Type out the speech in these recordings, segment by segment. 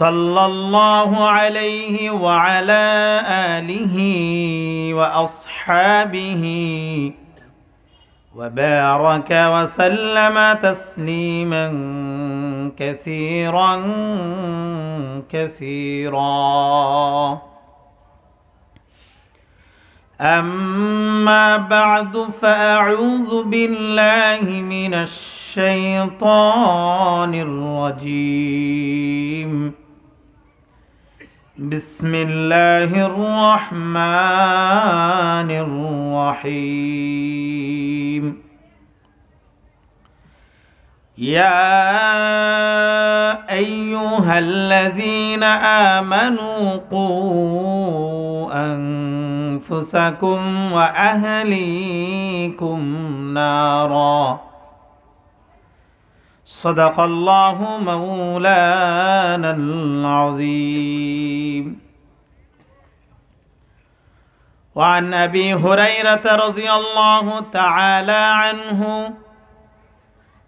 صلى الله عليه وعلى آله وأصحابه وبارك وسلم تسليما كثيرا كثيرا. أما بعد فأعوذ بالله من الشيطان الرجيم. بسم الله الرحمن الرحيم. يا أيها الذين آمنوا قوا أنفسكم وأهليكم نارا. صدق الله مولانا العظيم. وعن أبي هريرة رضي الله تعالى عنه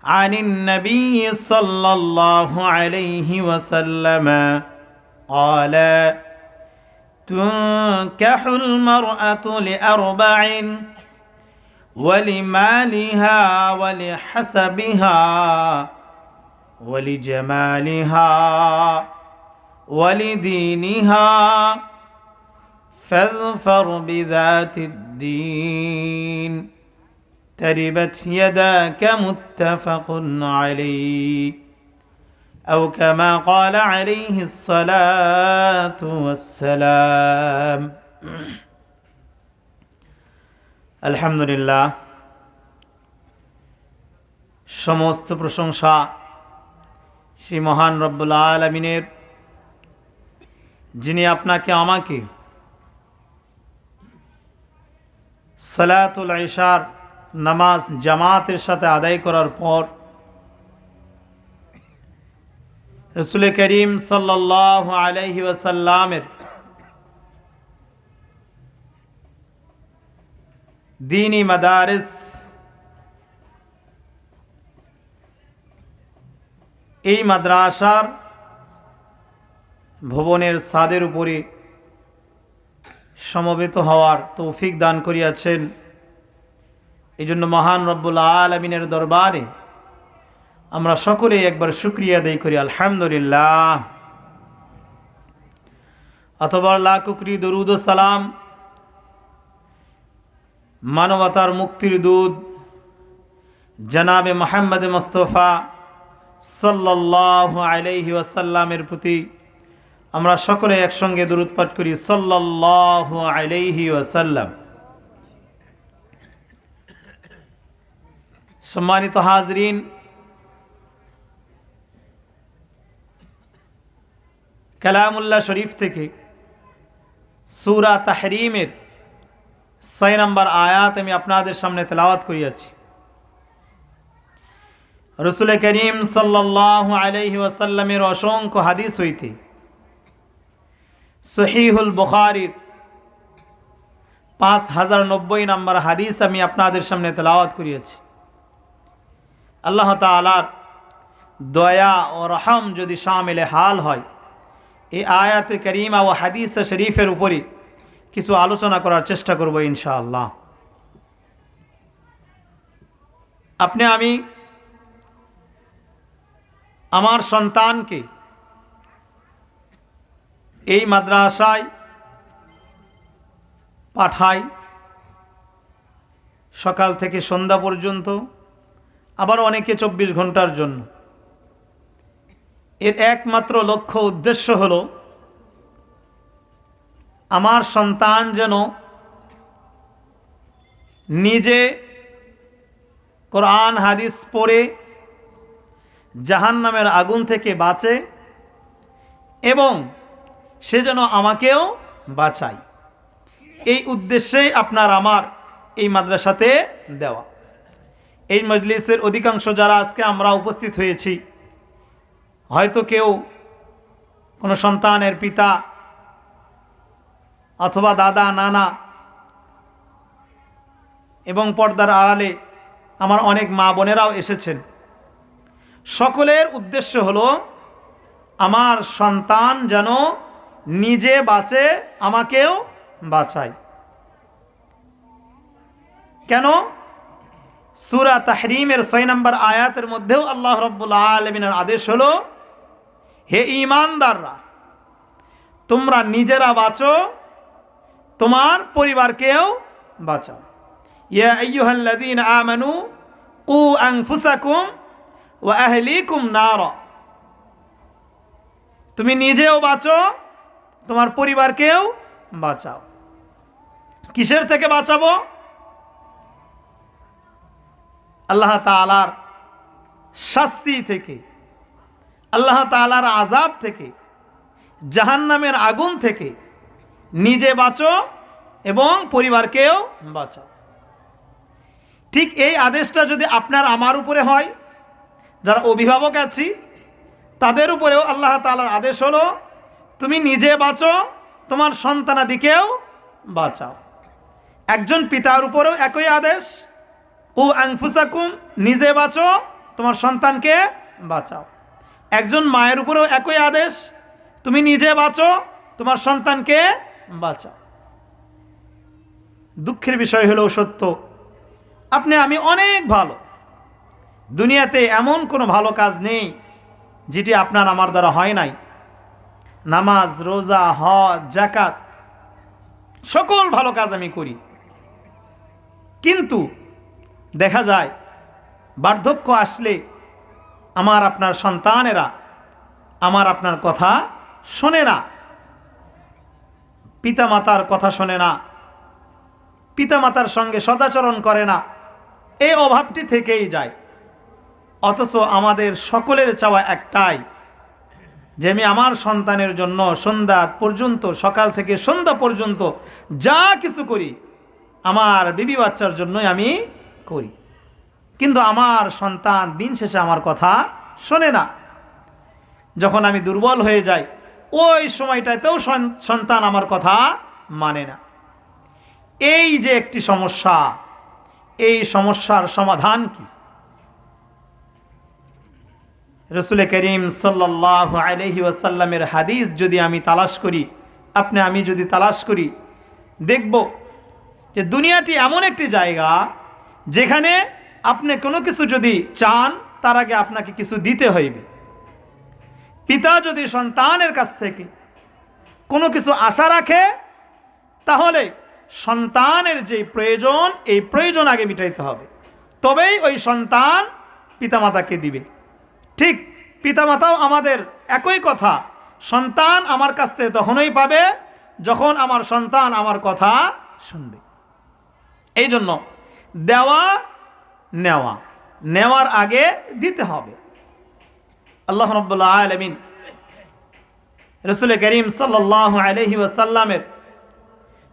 عن النبي صلى الله عليه وسلم قال تنكح المرأة لأربع ولمالها ولحسبها ولجمالها ولدينها فاظفر بذات الدين تربت يداك متفق عليه أو كما قال عليه الصلاة والسلام আলহামদুলিল্লাহ, সমস্ত প্রশংসা সেই মহান রব্বুল আলমিনের, যিনি আপনাকে আমাকে সালাতুল ইশার, নামাজ, জামাতের সাথে আদায় করার পর রসুল করিম সাল্লাহ আলহি ওয়াসাল্লামের দিনী মাদারিস এই মাদ্রাসার ভবনের ছাদের উপরে সমবেত হওয়ার তৌফিক দান করিয়াছেন। এই জন্য মহান রব্বুল আলমিনের দরবারে আমরা সকলে একবার শুক্রিয়া দেই করি, আলহামদুলিল্লাহ। অথবা লাকুকরি দরুদ সালাম মানবতার মুক্তির দুধ জনাবে মোহাম্মদ মোস্তফা সাল্লাহ আলাইহি ওয়াসাল্লামের প্রতি আমরা সকলে একসঙ্গে দূরত পাঠ করি সাল্লাহ আলাইহি ওয়াসাল্লাম। সম্মানিত হাজরিন, কালামুল্লাহ শরীফ থেকে সুরা তাহরিমের ছয় নম্বর আয়াত আমি আপনাদের সামনে তেলাওয়াত করিয়াছি রসুল করিম সাল্লাহ আলহি ওয়াসাল্লামের অসংখ্য হাদিস হইতে সহিহুল বুখারির পাঁচ হাজার নব্বই নম্বর হাদিস আমি আপনাদের সামনে তেলাওয়াত করিয়াছি আল্লাহ তালার দয়া ও রহম যদি সামিলে হাল হয় এই আয়াত করিমা ও হাদিস শরীফের উপরে কিছু আলোচনা করার চেষ্টা করব ইনশাআল্লাহ। আপনি আমি আমার সন্তানকে এই মাদ্রাসায় পাঠাই, সকাল থেকে সন্ধ্যা পর্যন্ত আবার অনেকে চব্বিশ ঘণ্টার জন্য। এর একমাত্র লক্ষ্য, উদ্দেশ্য হল আমার সন্তান যেন নিজে কোরআন, হাদিস পড়ে জাহান নামের আগুন থেকে বাঁচে এবং সে যেন আমাকেও বাঁচায়। এই উদ্দেশ্যেই আপনার আমার এই মাদ্রাসাতে দেওয়া। এই মজলিসের অধিকাংশ যারা আজকে আমরা উপস্থিত হয়েছি, হয়তো কেউ কোনো সন্তানের পিতা অথবা দাদা, নানা এবং পর্দার আড়ালে আমার অনেক মা বোনেরাও এসেছেন। সকলের উদ্দেশ্য হলো, আমার সন্তান যেন নিজে বাঁচে, আমাকেও বাঁচায়। কেন? সুরা তাহরিমের ছয় নম্বর আয়াতের মধ্যেও আল্লাহ রব্বুল আলমিনের আদেশ হলো, হে ইমানদাররা তোমরা নিজেরা বাঁচো তোমার পরিবারকেও বাঁচাও। তুমি নিজেও বাঁচো, তোমার পরিবারকেও বাঁচাও। কিসের থেকে বাঁচাবো? আল্লাহ তালার শাস্তি থেকে, আল্লাহ তালার আজাব থেকে, জাহান্নামের আগুন থেকে নিজে বাঁচো এবং পরিবারকেও বাঁচাও। ঠিক এই আদেশটা যদি আপনার আমার উপরে হয়, যারা অভিভাবক আছি, তাদের উপরেও আল্লাহ তালার আদেশ হলো, তুমি নিজে বাঁচো, তোমার সন্তানাদিকেও বাঁচাও। একজন পিতার উপরেও একই আদেশ ও আংফুসাকুম নিজে বাঁচো, তোমার সন্তানকে বাঁচাও। একজন মায়ের উপরেও একই আদেশ, তুমি নিজে বাঁচো, তোমার সন্তানকে বাঁচাও দুঃখের বিষয় হলেও সত্য। আপনি, আমি অনেক ভালো। দুনিয়াতে এমন কোনো ভালো কাজ নেই, যেটি আপনার আমার দ্বারা হয় নাই। নামাজ, রোজা, হজ জাকাত সকল ভালো কাজ আমি করি। কিন্তু দেখা যায়, বার্ধক্য আসলে আমার আপনার সন্তানেরা আমার আপনার কথা শোনে না। পিতামাতার কথা শোনে না। পিতামাতার সঙ্গে সদাচরণ করে না। এই অভাবটি থেকেই যায়। অথচ আমাদের সকলের চাওয়া একটাই, যে আমি আমার সন্তানের জন্য সন্ধ্যা পর্যন্ত, সকাল থেকে সন্ধ্যা পর্যন্ত যা কিছু করি, আমার বিবি বাচ্চার জন্যই আমি করি। কিন্তু আমার সন্তান দিন শেষে আমার কথা শোনে না। যখন আমি দুর্বল হয়ে যাই ওই সময়টাতেও সন্তান আমার কথা মানে না। এই যে একটি সমস্যা, এই সমস্যার সমাধান কি? রসুল করিম সাল্লাহ আলহি ওয়াসাল্লামের হাদিস যদি আমি তালাশ করি, আপনি, আমি যদি তালাশ করি, দেখব যে দুনিয়াটি এমন একটি জায়গা যেখানে আপনি কোনো কিছু যদি চান, তার আগে আপনাকে কিছু দিতে হইবে। পিতা যদি সন্তানের কাছ থেকে কোনো কিছু আশা রাখে, তাহলে সন্তানের যে প্রয়োজন, এই প্রয়োজন আগে মিটাইতে হবে। তবেই ওই সন্তান পিতামাতাকে দিবে। ঠিক পিতামাতাও আমাদের একই কথা, সন্তান আমার কাছ থেকে তখনই পাবে যখন আমার সন্তান আমার কথা শুনবে। এই জন্য দেওয়া, নেওয়া, নেওয়ার আগে দিতে হবে। আল্লাহ রব্বুল্লাহ আলমিন রসুল করিম সাল্লাহ আলহি ওসাল্লামের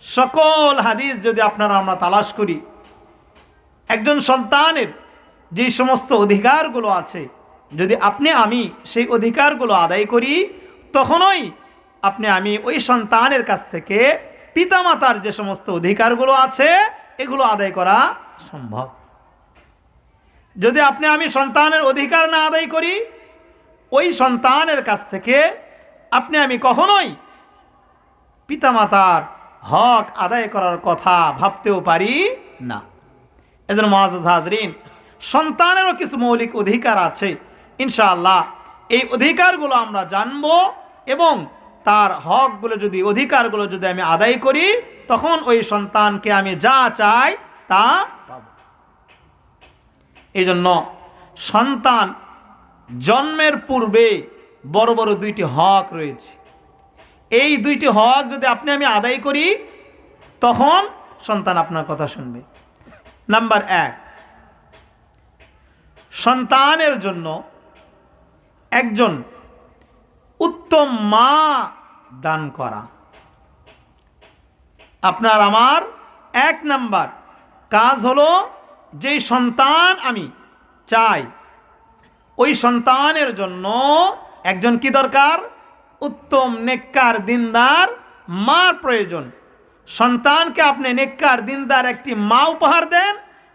সকল হাদিস যদি আপনারা আমরা তালাশ করি, একজন সন্তানের যে সমস্ত অধিকারগুলো আছে, যদি আপনি আমি সেই অধিকারগুলো আদায় করি, তখনই আপনি আমি ওই সন্তানের কাছ থেকে পিতামাতার যে সমস্ত অধিকারগুলো আছে, এগুলো আদায় করা সম্ভব। যদি আপনি আমি সন্তানের অধিকার না আদায় করি ওই সন্তানের কাছ থেকে আপনি আমি কখনোই পিতামাতার হক আদায় করার কথা ভাবতেও পারি না। এজন্য মহাজ হাজরিন, সন্তানেরও কিছু মৌলিক অধিকার আছে। ইনশাআল্লাহ এই অধিকারগুলো আমরা জানব এবং তার হকগুলো যদি, অধিকারগুলো যদি আমি আদায় করি, তখন ওই সন্তানকে আমি যা চাই তা পাব। এই জন্য সন্তান জন্মের পূর্বে বড় বড় দুইটি হক রয়েছে। এই দুইটি হক যদি আপনি আমি আদায় করি, তখন সন্তান আপনার কথা শুনবে। নাম্বার এক, সন্তানের জন্য একজন উত্তম মা দান করা। আপনার আমার এক নাম্বার কাজ হলো, যেই সন্তান আমি চাই ওই সন্তানের জন্য একজন কি দরকার? উত্তম, নেককার, দিনদার, মার প্রয়োজন। সন্তানকে আপনি নেককার, দিনদার একটি মা উপহার দেন,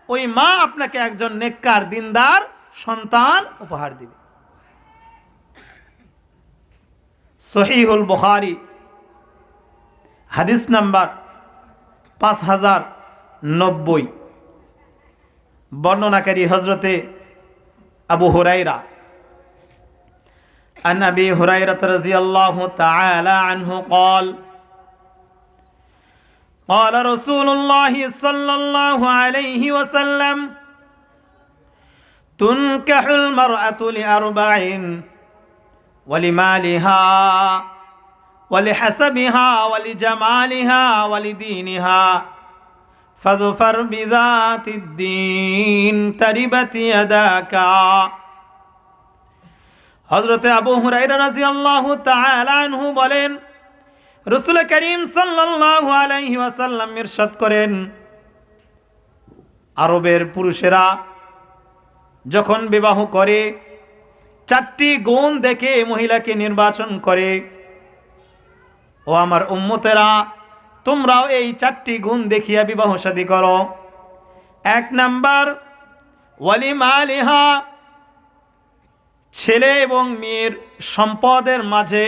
ওই মা আপনাকে একজন নেককার, দিনদার সন্তান উপহার দিবে। সহিহুল বুখারি, হাদিস নাম্বার পাঁচ হাজার নব্বই। বর্ণনাকারী হজরতে আবু হুরাইরা عن ابي هريره رضي الله تعالى عنه قال قال رسول الله صلى الله عليه وسلم تنكح المراه لاربع ولمالها ولحسبها ولجمالها ولدينها فاظفر بذات الدين تربت يداك হজরতে আবু হুরাইরা রাদিয়াল্লাহু তাআলা আনহু বলেন রসুল করিম সাল্লাল্লাহু আলাইহি ওয়াসাল্লাম ইরশাদ করেন আরবের পুরুষেরা যখন বিবাহ করে চারটি গুণ দেখে মহিলাকে নির্বাচন করে ও আমার উম্মতেরা তোমরাও এই চারটি গুণ দেখিয়া বিবাহ শাদী করো। এক নাম্বার, ওয়ালিমালিহা, ছেলে এবং মেয়ের সম্পদের মাঝে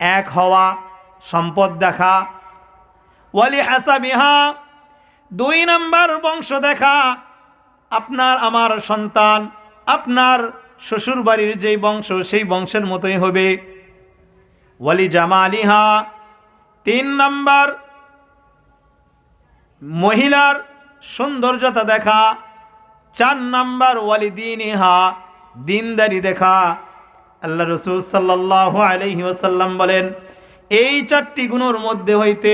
এক হওয়া সম্পদ দেখা। ওয়ালি হাসাবিহা দুই নাম্বার বংশ দেখা, আপনার আমার সন্তান, আপনার শ্বশুর বাড়ির যেই বংশ, সেই বংশের মতোই হবে। ওয়ালি জামালিহা তিন নাম্বার, মহিলার সৌন্দর্যতা দেখা। চার নাম্বার ওয়ালি দিনিহা দিনদারি দেখা। আল্লাহ রসুল সাল্লাহ আলহি ওসাল্লাম বলেন, এই চারটি গুণের মধ্যে হইতে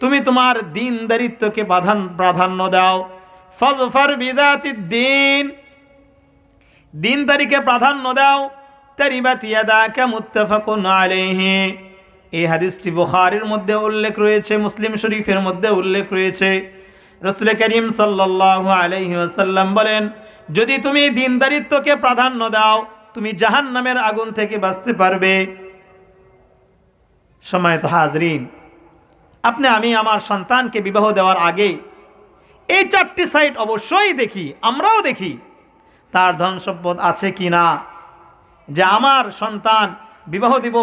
তুমি তোমার দিনদারিত্বকে প্রাধান প্রাধান্য দাও। ফজফার বিদাতি দিন দিনদারিকে প্রাধান্য দাও। তারিবাতিয়াদাকা মুত্তাফাকুন আলাইহি। এই হাদিসটি বুখারীর মধ্যে উল্লেখ রয়েছে, মুসলিম শরীফের মধ্যে উল্লেখ রয়েছে। রসুল করিম সাল্লাল্লাহু আলাইহি ওয়াসাল্লাম বলেন, যদি তুমি দিনদারিত্বকে প্রাধান্য দাও, তুমি জাহান নামের আগুন থেকে বাঁচতে পারবে। সময় তো হাজরিন, আপনি, আমি আমার সন্তানকে বিবাহ দেওয়ার আগে এই চারটি সাইট অবশ্যই দেখি, আমরাও দেখি। তার ধন সম্পদ আছে কি না যে আমার সন্তান বিবাহ দিব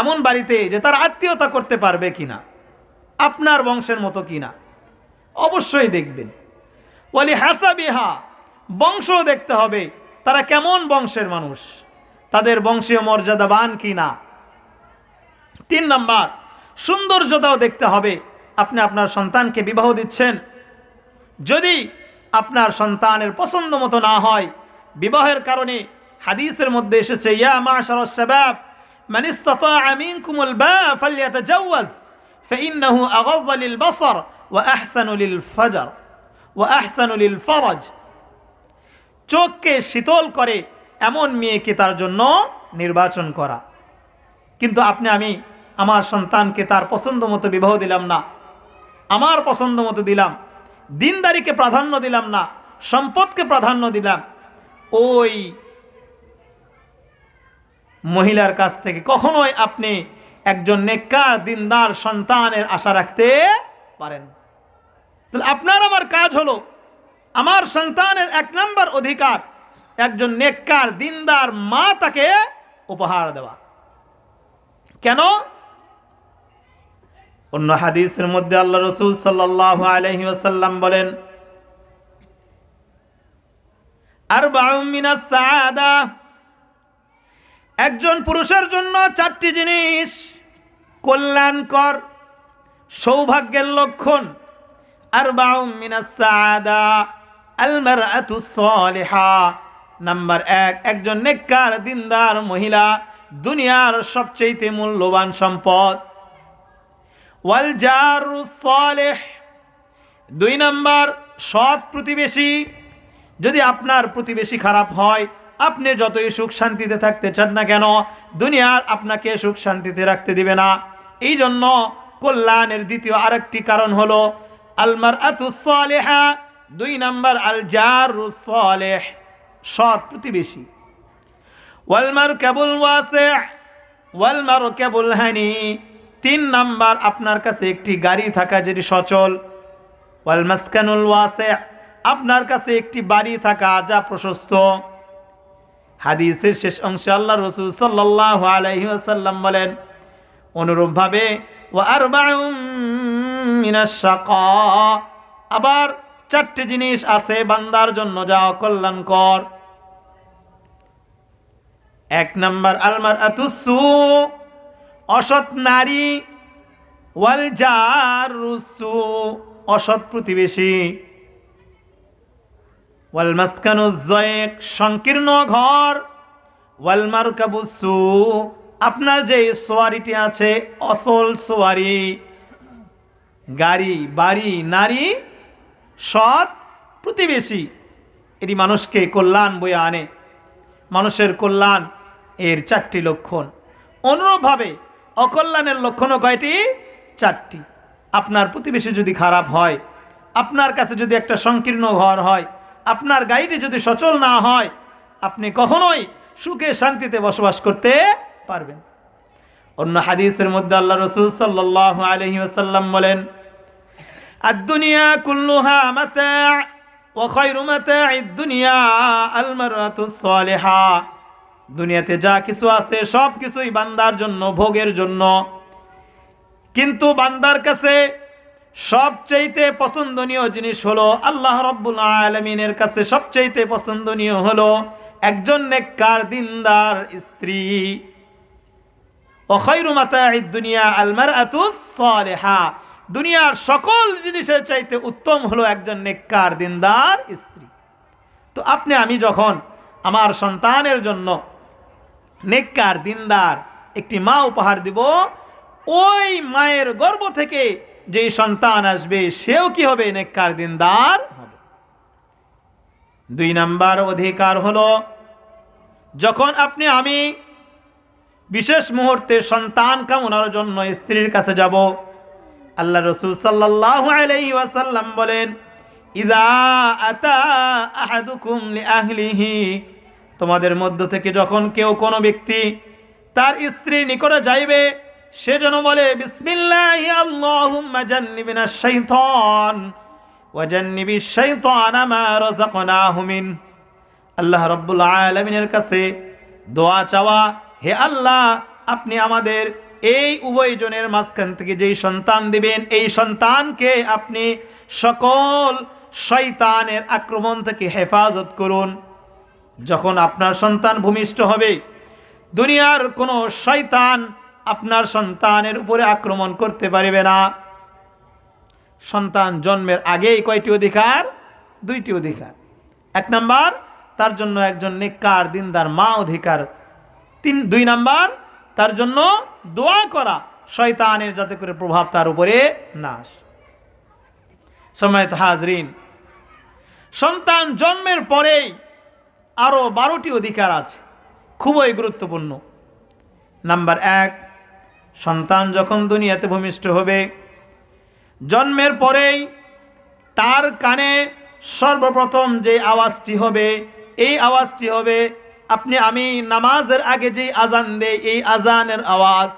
এমন বাড়িতে যে তার আত্মীয়তা করতে পারবে কিনা, আপনার বংশের মতো কিনা, অবশ্যই দেখবেন। ওয়ালি হাসাবিহা বংশ দেখতে হবে, তারা কেমন বংশের মানুষ, তাদের বংশীয় মর্যাদাবান কি না তিন নাম্বার, সৌন্দর্যতাও দেখতে হবে, আপনি আপনার সন্তানকে বিবাহ দিচ্ছেন। যদি আপনার সন্তানের পছন্দ মতো না হয়, বিবাহের কারণে হাদিসের মধ্যে এসেছে, ইয়া মাশার শাবাব মান ইসতাতাআ মিনকুমুল বা ফালইয়াতাজাওয়াজ فإنه أغض للبصر وأحسن للفجر وأحسن للفرج চোখকে শীতল করে এমন মেয়েকে তার জন্য নির্বাচন করা কিন্তু আপনি আমি আমার সন্তানকে তার পছন্দ মতো বিবাহ দিলাম না আমার পছন্দ মতো দিলাম দিনদারিকে প্রাধান্য দিলাম না সম্পদকে প্রাধান্য দিলাম ওই মহিলার কাছ থেকে কখনোই আপনি একজন নেককার, দিনদার সন্তানের আশা রাখতে পারেন। তাহলে আপনার আমার কাজ হলো, আমার সন্তানের এক নম্বর অধিকার, একজন নেককার, দিনদার মা তাকে উপহার দেওয়া। কেন? অন্য হাদিসের মধ্যে আল্লাহ রসুল সাল্লাহ আলহি ওসাল্লাম বলেন আর সাদা একজন পুরুষের জন্য চারটি জিনিস। কল্যাণকর, সৌভাগ্যের লক্ষণ। আর সাদা আলমার নাম্বার এক, একজন নেককার, দিনদার মহিলা, দুনিয়ার সবচেয়ে মূল্যবান সম্পদ। ওয়াল জারুস দুই নাম্বার, সৎ প্রতিবেশী। যদি আপনার প্রতিবেশী খারাপ হয় আপনি যতই সুখ শান্তিতে থাকতে চান না কেন দুনিয়ার আপনাকে সুখ শান্তিতে রাখতে দিবে না। এই জন্য কল্যাণের দ্বিতীয় আরেকটি কারণ হলো আলমার আতুসলেহা দুই নাম্বার আল জারুসলেহ সৎ প্রতিবেশী। ওয়ালমার কেবল ওয়াসে ওয়ালমার কেবল হানি, তিন নাম্বার আপনার কাছে একটি গাড়ি থাকা যেটি সচল। ওয়াল মাসকানুল ওয়াসে আপনার কাছে একটি বাড়ি থাকা যা প্রশস্ত। হাদিসের শেষ অংশে আল্লাহ রসুল সাল্লাহ আলাইহি আসাল্লাম বলেন, অনুরূপভাবে ও আর আবার চারটি জিনিস আছে বান্দার জন্য যা অকল্যাণকর। এক নম্বর আলমার আতুসু অসৎ নারী ওয়াল জারুসু অসৎ প্রতিবেশী। ওয়াল মাসকানুজ্জয়েক সংকীর্ণ ঘর। ওয়াল মারকাবুসু আপনার যে সোয়ারিটি আছে, অসল সোয়ারি। গাড়ি, বাড়ি, নারী, সৎ, প্রতিবেশী। এটি মানুষকে কল্যাণ বয়ে আনে। মানুষের কল্যাণ এর চারটি লক্ষণ। অনুরূপভাবে অকল্যাণের লক্ষণও কয়টি? চারটি। আপনার প্রতিবেশী যদি খারাপ হয়, আপনার কাছে যদি একটা সংকীর্ণ ঘর হয় আপনার গাড়িটি যদি সচল না হয়, আপনি কখনোই সুখে শান্তিতে বসবাস করতে পারবেন। অন্য হাদিসের মধ্যে আল্লাহ রসুল সাল্লাহ আলহি আসাল্লাম বলেন আদুনিয়া কুল্লুহা মাতা ওখাইরু মাতা দুনিয়া আলমারাতুসলেহা দুনিয়াতে যা কিছু আছে সব কিছুই বান্দার জন্য, ভোগের জন্য। কিন্তু বান্দার কাছে সবচাইতে পছন্দনীয় জিনিস হলো আল্লাহ রব্বুল আলমিনের কাছে সবচাইতে পছন্দনীয় হলো একজন নেককার, দিনদার স্ত্রী। দুনিয়া আলমার আতুসলেহা দুনিয়ার সকল জিনিসের চাইতে উত্তম হলো একজন নেককার, দিনদার স্ত্রী। তো আপনি, আমি যখন আমার সন্তানের জন্য নেককার, দিনদার একটি মা উপহার দিব, ওই মায়ের গর্ব থেকে যে সন্তান আসবে সেও কি হবে নেককার দিনদার? হবে। দুই নাম্বার অধিকার হলো যখন আপনি আমি বিশেষ মুহূর্তে সন্তান কামনার জন্য স্ত্রীর কাছে যাব আল্লাহ রসুল আলাইহি ওয়াসাল্লাম বলেন ইদা আতা আহাদুকুম লিআহলিহি তোমাদের মধ্য থেকে যখন কেউ কোনো ব্যক্তি তার স্ত্রীর নিকটে যাইবে সে যেন বলে, বিসমিল্লাহ আল্লাহুম্মা জান্নিবিনা শাইতান, ওয়া জান্নিবি শাইতান মা রাযাকনাহু মিন। আল্লাহ রাব্বুল আলামিনের কাছে দোয়া চাওয়া, হে আল্লাহ, আপনি আমাদের এই উভয়জনের মাঝখান থেকে যেই সন্তান দিবেন, এই সন্তানকে আপনি সকল শয়তানের আক্রমণ থেকে হেফাজত করুন। যখন আপনার সন্তান ভূমিষ্ঠ হবে, দুনিয়ার কোনো শয়তান আপনার সন্তানের উপরে আক্রমণ করতে পারবে না। সন্তান জন্মের আগেই কয়টি অধিকার? দুইটি অধিকার। এক নাম্বার, তার জন্য একজন নেককার দিনদার মা অধিকার। তিন, দুই নাম্বার, তার জন্য দোয়া করা শয়তানের যাতে করে প্রভাব তার উপরে নাশ সময় হাজরিন, সন্তান জন্মের পরেই আরও বারোটি অধিকার আছে। খুবই গুরুত্বপূর্ণ। নাম্বার এক সন্তান যখন দুনিয়াতে ভূমিষ্ঠ হবে জন্মের পরেই তার কানে সর্বপ্রথম যে আওয়াজটি হবে এই আওয়াজটি হবে আপনি আমি নামাজের আগে যে আজান দেই এই আজানের আওয়াজ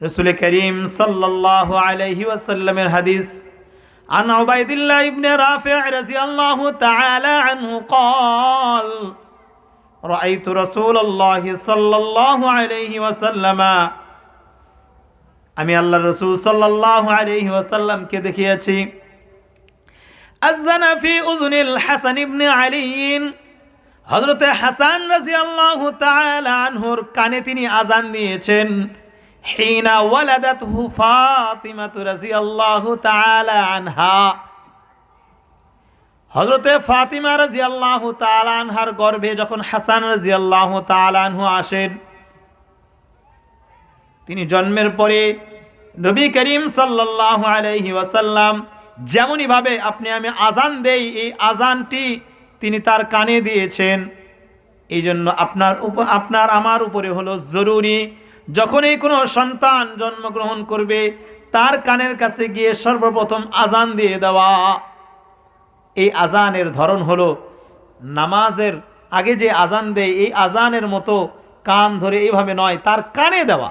রসুল করিম সাল্লাহ আলহি ওয়াসাল্লামের হাদিস عن عبيد الله بن رافع رضي الله تعالى عنه قال রাআইতু রাসূলুল্লাহি সাল্লাল্লাহু আলাইহি ওয়াসাল্লাম। আমি আল্লাহ রসুল সাল্লাল্লাহু আলাইহি ওয়াসাল্লামকে দেখিয়েছি। আযানা ফি উযুনিল হাসান ইবনে আলীন হযরতে হাসান রাদিয়াল্লাহু তাআলা আনহুর কানে তিনি আজান দিয়েছেন। হিনা ওয়ালাদাতহু ফাতিমাতু রাদিয়াল্লাহু তাআলা আনহা। হজরতে ফাতিমা রাজিয়াল্লাহু তাআলা আনহার গর্ভে যখন হাসান রাজিয়াল্লাহু তাআলা আনহু আসেন, তিনি জন্মের পরে নবী করিম সাল্লাল্লাহু আলাইহি ওয়াসাল্লাম যেমনই ভাবে আপনি আমি আজান দেই, এই আজানটি তিনি তার কানে দিয়েছেন। এই জন্য আপনার আপনার আমার উপরে হলো জরুরি, যখনই কোনো সন্তান জন্মগ্রহণ করবে, তার কানের কাছে গিয়ে সর্বপ্রথম আজান দিয়ে দেওয়া। এই আজানের ধরন হলো, নামাজের আগে যে আজান দেয়, এই আজানের মতো কান ধরে এইভাবে নয়, তার কানে দেওয়া।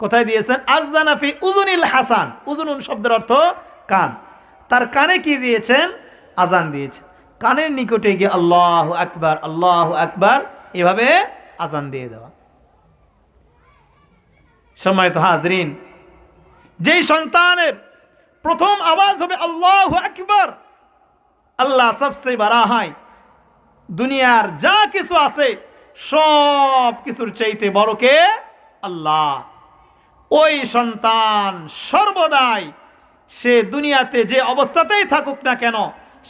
কোথায় দিয়েছেন? আজানাফি উজুনিল হাসান। উজুনুন শব্দের অর্থ কান। তার কানে কি দিয়েছেন? আজান দিয়েছেন। কানের নিকটে গিয়ে আল্লাহ আকবার আল্লাহ আকবার, এভাবে আজান দিয়ে দেওয়া। সময় তো হাজরিন, যেই সন্তানের প্রথম আওয়াজ হবে আল্লাহ আকবার আল্লাহ সবচেয়ে বাড়া হয়। দুনিয়ার যা কিছু আছে, সব কিছুর চাইতে বড়কে আল্লাহ। ওই সন্তান সর্বদাই সে দুনিয়াতে যে অবস্থাতেই থাকুক না কেন,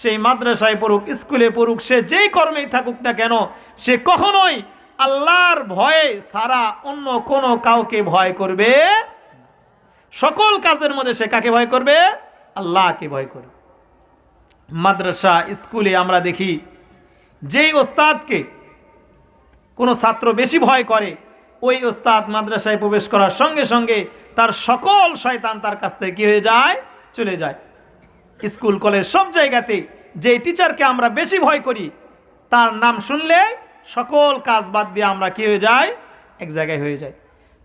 সেই মাদ্রাসায় পড়ুক, স্কুলে পড়ুক, সে যেই কর্মেই থাকুক না কেন, সে কখনোই আল্লাহর ভয়ে সারা অন্য কোনো কাউকে ভয় করবে সকল কাজের মধ্যে সে কাকে ভয় করবে? আল্লাহকে ভয় করবে। মাদ্রাসা, স্কুলে আমরা দেখি, যেই ওস্তাদকে কোনো ছাত্র বেশি ভয় করে, ওই ওস্তাদ মাদ্রাসায় প্রবেশ করার সঙ্গে সঙ্গে তার সকল শয়তান তার কাছ থেকে কী হয়ে যায়? চলে যায়। স্কুল, কলেজ সব জায়গাতে যে টিচারকে আমরা বেশি ভয় করি, তার নাম শুনলে সকল কাজ বাদ দিয়ে আমরা কী হয়ে যাই? এক জায়গায় হয়ে যায়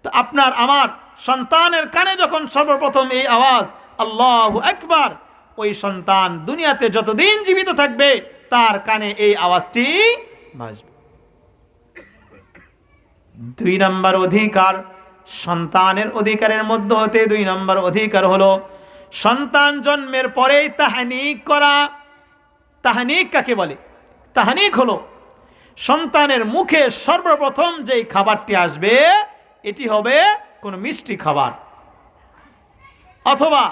তো আপনার, আমার সন্তানের কানে যখন সর্বপ্রথম এই আওয়াজ, আল্লাহ একবার ওই সন্তান দুনিয়াতে যতদিন জীবিত থাকবে, তার কানে এই আওয়াজটি বাজবে। দুই নম্বর অধিকার সন্তানের অধিকারের মধ্যে হতে দুই নম্বর অধিকার হলো, সন্তান জন্মের পরেই তাহানিক করা। তাহানিক কাকে বলে? তাহানিক হলো, সন্তানের মুখে সর্বপ্রথম যেই খাবারটি আসবে, এটি হবে কোনো মিষ্টি খাবার। অথবা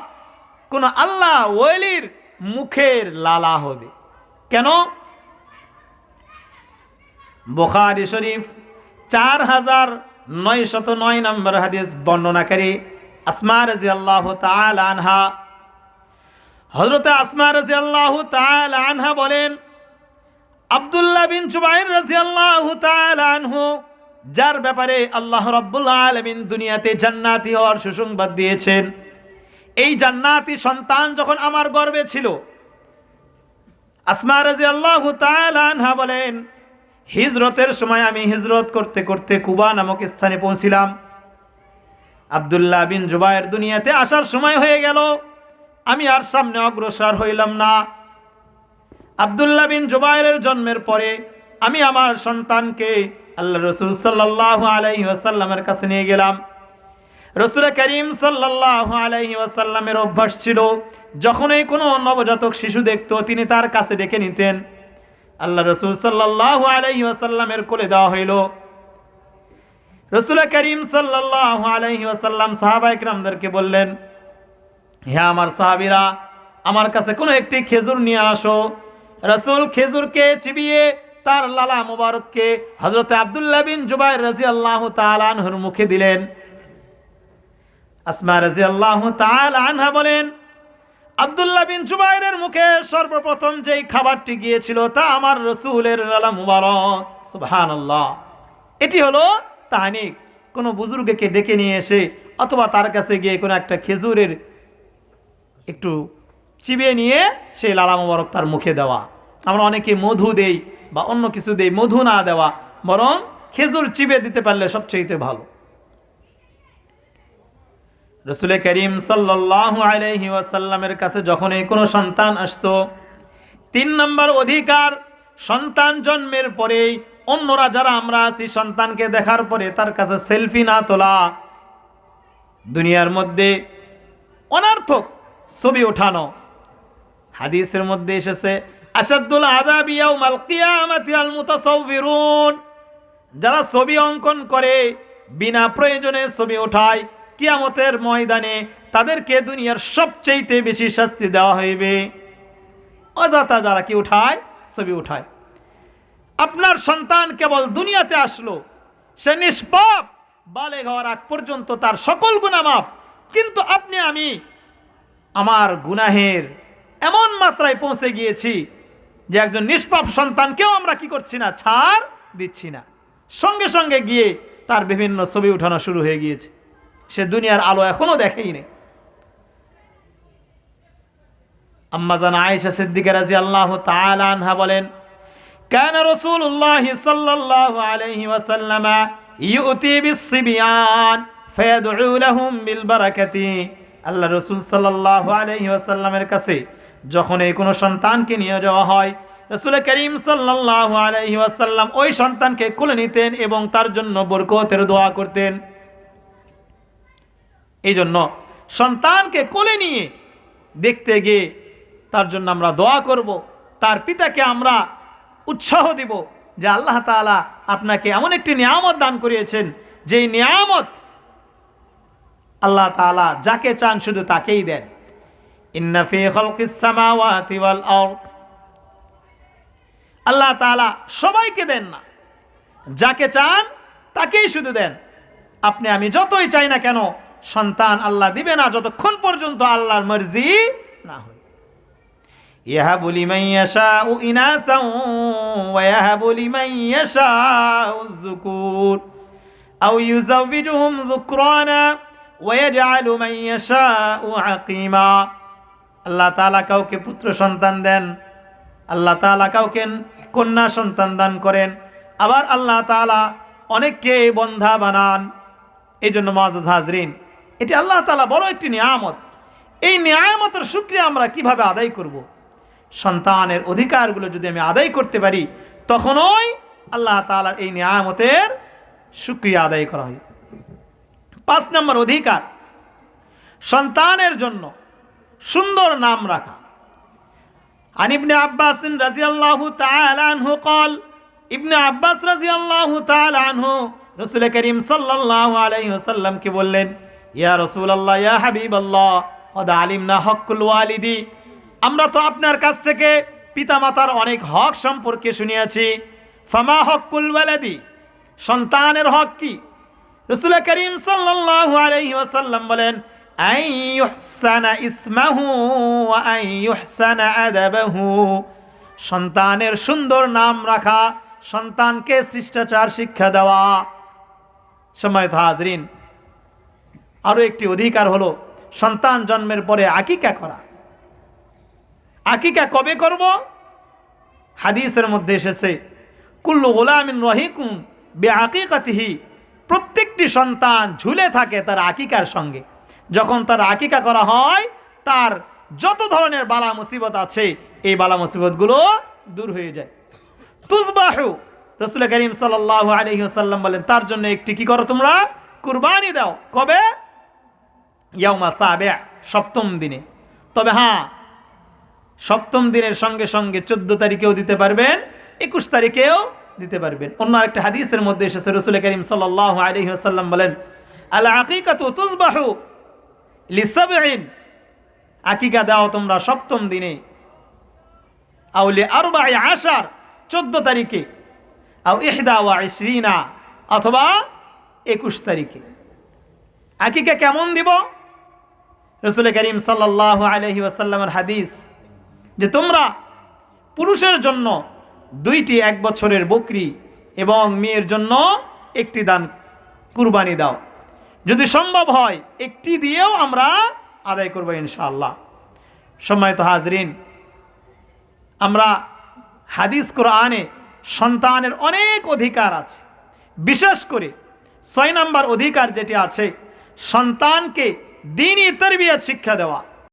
কোন আল্লাহ ওয়েলির মুখের লালা হবে। কেন? বোখারি শরীফ চার হাজার নয় শত নয় নম্বর হাদিস বর্ণনাকারী আসমা রাজি আল্লাহ আনহা। হজরতে আসমা রাজি আল্লাহ আনহা বলেন, আবদুল্লাহ বিন জুবাইর রাজি আল্লাহ আনহু, যার ব্যাপারে আল্লাহ রব্বুল্লাহ আলমিন দুনিয়াতে জান্নাতি হওয়ার সুসংবাদ দিয়েছেন। এই জান্নাতি সন্তান যখন আমার গর্বে ছিল, আসমা রাজি আল্লাহ আনহা বলেন, হিজরতের সময় আমি হিজরত করতে করতে কুবা নামক স্থানে পৌঁছিলাম। আবদুল্লাহ বিন জুবাইর দুনিয়াতে আসার সময় হয়ে গেল। আমি আর সামনে অগ্রসর হইলাম না। আবদুল্লাহ বিন জুবাইরের জন্মের পরে আমি আমার সন্তানকে আল্লাহ রসুল সাল্লাহ আলাইহি ওয়াসাল্লামের কাছে নিয়ে গেলাম। রসুল করিম সাল্লাহ আলাইহি ওয়াসাল্লামের অভ্যাস ছিল, যখনই কোনো নবজাতক শিশু দেখত, তিনি তার কাছে ডেকে নিতেন। আল্লাহ রসুল সাল্লাহ আলাইহি ওয়াসাল্লামের কোলে দেওয়া হইল। রসুল করিম সাল্লাহ আলাইহি ওয়াসাল্লাম সাহাবা ইকরামদেরকে বললেন হ্যাঁ আমার সাহাবিরা, আমার কাছে কোনো একটি খেজুর নিয়ে আসো। রসুল খেজুরকে চিবিয়ে তার লালা মুবারককে হজরত আবদুল্লাহ বিন জুবাইর রাজি আল্লাহ তালানহর মুখে দিলেন। আসমা রাজি আল্লাহ আনহা বলেন, আবদুল্লাহ বিন জুবাইরের মুখে সর্বপ্রথম যেই খাবারটি গিয়েছিল তা আমার রসুলের মুবারক। আল্লাহ এটি হলো তাহানিক। কোনো বুজুর্গকে ডেকে নিয়ে এসে অথবা তার কাছে গিয়ে কোনো একটা খেজুরের একটু চিবিয়ে নিয়ে সেই লালা মুবারক তার মুখে দেওয়া। আমরা অনেকে মধু দেই বা অন্য কিছু দেই, মধু না দেওয়া, বরং খেজুর চিবে দিতে পারলে সবচেয়ে ভালো। রসুল করিম সাল্লাহ আলহি ওয়াসাল্লামের কাছে যখনই কোনো সন্তান আসতো, তিন নম্বর অধিকার সন্তান জন্মের পরেই অন্যরা যারা আমরা আছি সন্তানকে দেখার পরে তার কাছে সেলফি না তোলা, দুনিয়ার মধ্যে অনার্থক ছবি ওঠানো। হাদিসের মধ্যে এসেছে আসাদুল আযাব ইয়াউমাল কিয়ামাতি আল মুতাসাউফিরুন। যারা ছবি অঙ্কন করে, বিনা প্রয়োজনে ছবি ওঠায় কিয়ামতের ময়দানে তাদেরকে দুনিয়ার সবচেয়ে বেশি শাস্তি দেওয়া হইবে। অযথা যারা কি উঠায়? ছবি উঠায়। আপনার সন্তান কেবল দুনিয়াতে আসলো, সে নিষ্পাপ, বালে হওয়ার আগ পর্যন্ত তার সকল গুণামাপ। কিন্তু আপনি, আমি আমার গুনাহের এমন মাত্রায় পৌঁছে গিয়েছি যে একজন নিষ্পাপ সন্তানকেও আমরা কি করছি না, ছাড় দিচ্ছি না। সঙ্গে সঙ্গে গিয়ে তার বিভিন্ন ছবি উঠানো শুরু হয়ে গিয়েছে। সে দুনিয়ার আলো এখনও দেখেই নেই। আম্মাজান আয়েশা সিদ্দিকা রাজি আল্লাহ আনহা বলেন, কেন রসুল্লাহ সাল্লাহ আলহি ওয়াসাল্লামা ইউতি বিসিবিয়ান ফায়াদউ লাহুম বারাকাতি। আল্লাহ রসুল সাল্লাল্লাহু আলাইহি ওয়াসাল্লামের কাছে যখন এই কোনো সন্তানকে নিয়ে যাওয়া হয়, রসুল করিম সাল্লাল্লাহু আলাইহি ওয়াসাল্লাম ওই সন্তানকে কোলে নিতেন এবং তার জন্য বরকতের দোয়া করতেন। এই জন্য সন্তানকে কোলে নিয়ে দেখতে গিয়ে তার জন্য আমরা দোয়া করব, তার পিতাকে আমরা উৎসাহ দিব যে আল্লাহ তাআলা আপনাকে এমন একটি নিয়ামত দান করিয়েছেন, যেই নিয়ামত আল্লাহ তাআলা যাকে চান শুধু তাকেই দেন। আল্লাহ তাআলা সবাইকে দেন না, যাকে চান তাকেই শুধু দেন। আপনি আমি যতই চাই না কেন সন্তান আল্লাহ দিবে না, যতক্ষণ পর্যন্ত আল্লাহর মর্জি না হয়। ইহা বলি মাইয়াশা ও ইনাসা ওয়াহা বলি মাইয়াশা যুকুর। আও ইউজাউবিজুহুম যুকরানা ওয়াজআলু মাইয়াশা আকিমা। আল্লাহ তাআলা কাউকে পুত্র সন্তান দেন, আল্লাহ তাআলা কাউকে কন্যা সন্তান দান করেন। আবার আল্লাহ তাআলা অনেককে বন্ধা বানান। এই জন্য মহাজ হাজরিন এটি আল্লাহ তাআলা বড় একটি নিয়ামত এই নিয়ামতের শুক্রিয়া আমরা কিভাবে আদায় করব। সন্তানের অধিকারগুলো যদি আমি আদায় করতে পারি তখনই আল্লাহ তাআলার এই নিয়ামতের শুক্রিয়া আদায় করা হয় পাঁচ নম্বর অধিকার সন্তানের জন্য সুন্দর নাম রাখা عن ابن عباس رضي الله تعالى عنه قال ابن عباس رضي الله تعالى عنه রসুল করিম সাল্লাল্লাহু আলাইহি ওয়াসাল্লাম কে বললেন ইয়া রাসূলুল্লাহ, ইয়া হাবিবাল্লাহ, কদ আলিমনা হকুল ওয়ালিদি। আমরা তো আপনার কাছ থেকে পিতামাতার অনেক হক সম্পর্কে শুনিয়াছি। ফামা হকুল ওয়ালাদি? সন্তানের হক কি? রসুল করিম সাল্লাল্লাহু আলাইহি বলেন আই ইউহসানা ইসমাহু ওয়া আই ইউহসানা আদাবাহু। সন্তানের সুন্দর নাম রাখা, সন্তানকে শিষ্টাচার শিক্ষা দেওয়া। সময় হাজরিন আরও একটি অধিকার হলো সন্তান জন্মের পরে আকিকা করা। আকিকা কবে করব? হাদিসের মধ্যে এসেছে, কুল্লু গোলামিন রহিকুম বে আকিকাতিহি প্রত্যেকটি সন্তান ঝুলে থাকে তার আকিকার সঙ্গে। যখন তার আকিকা করা হয়, তার যত ধরনের বালা মুসিবত আছে, এই বালা মুসিবতগুলো দূর হয়ে যায়। তুজবাহু রসুল করিম সাল্লাহ আলহিহাল্লাম বলেন, তার জন্য একটি কি করো তোমরা? কুরবানি দাও। কবে? ইয়াউমা সাবে সপ্তম দিনে। তবে হ্যাঁ সপ্তম দিনের সঙ্গে সঙ্গে চোদ্দ তারিখেও দিতে পারবেন, একুশ তারিখেও দিতে পারবেন। অন্য একটা হাদিসের মধ্যে এসেছে, রসুল করিম সাল্লাহ আলহিহাল্লাম বলেন, আল আকিকাত তুজবাহু লিসাবিন আকিকা দাও তোমরা সপ্তম দিনে। আউলে আরবা আশার, চোদ্দ তারিখে। আও ইহদা ওয়া ইশরিনা, অথবা একুশ তারিখে। আকিকা কেমন দিব? রসুল করিম সাল্লাহ আলহি ওয়াসাল্লামের হাদিস যে তোমরা পুরুষের জন্য দুইটি এক বছরের বকরি এবং মেয়ের জন্য একটি দান কুরবানি দাও। যদি সম্ভব হয়, একটি দিয়েও আমরা আদায় করব ইনশাআল্লাহ। সম্মানিত হাজরিন, আমরা হাদিস কোরআনে সন্তানের অনেক অধিকার আছে। বিশেষ করে ছয় নম্বর অধিকার যেটি আছে, সন্তানকে দিনই তরবিয়ত শিক্ষা দেওয়া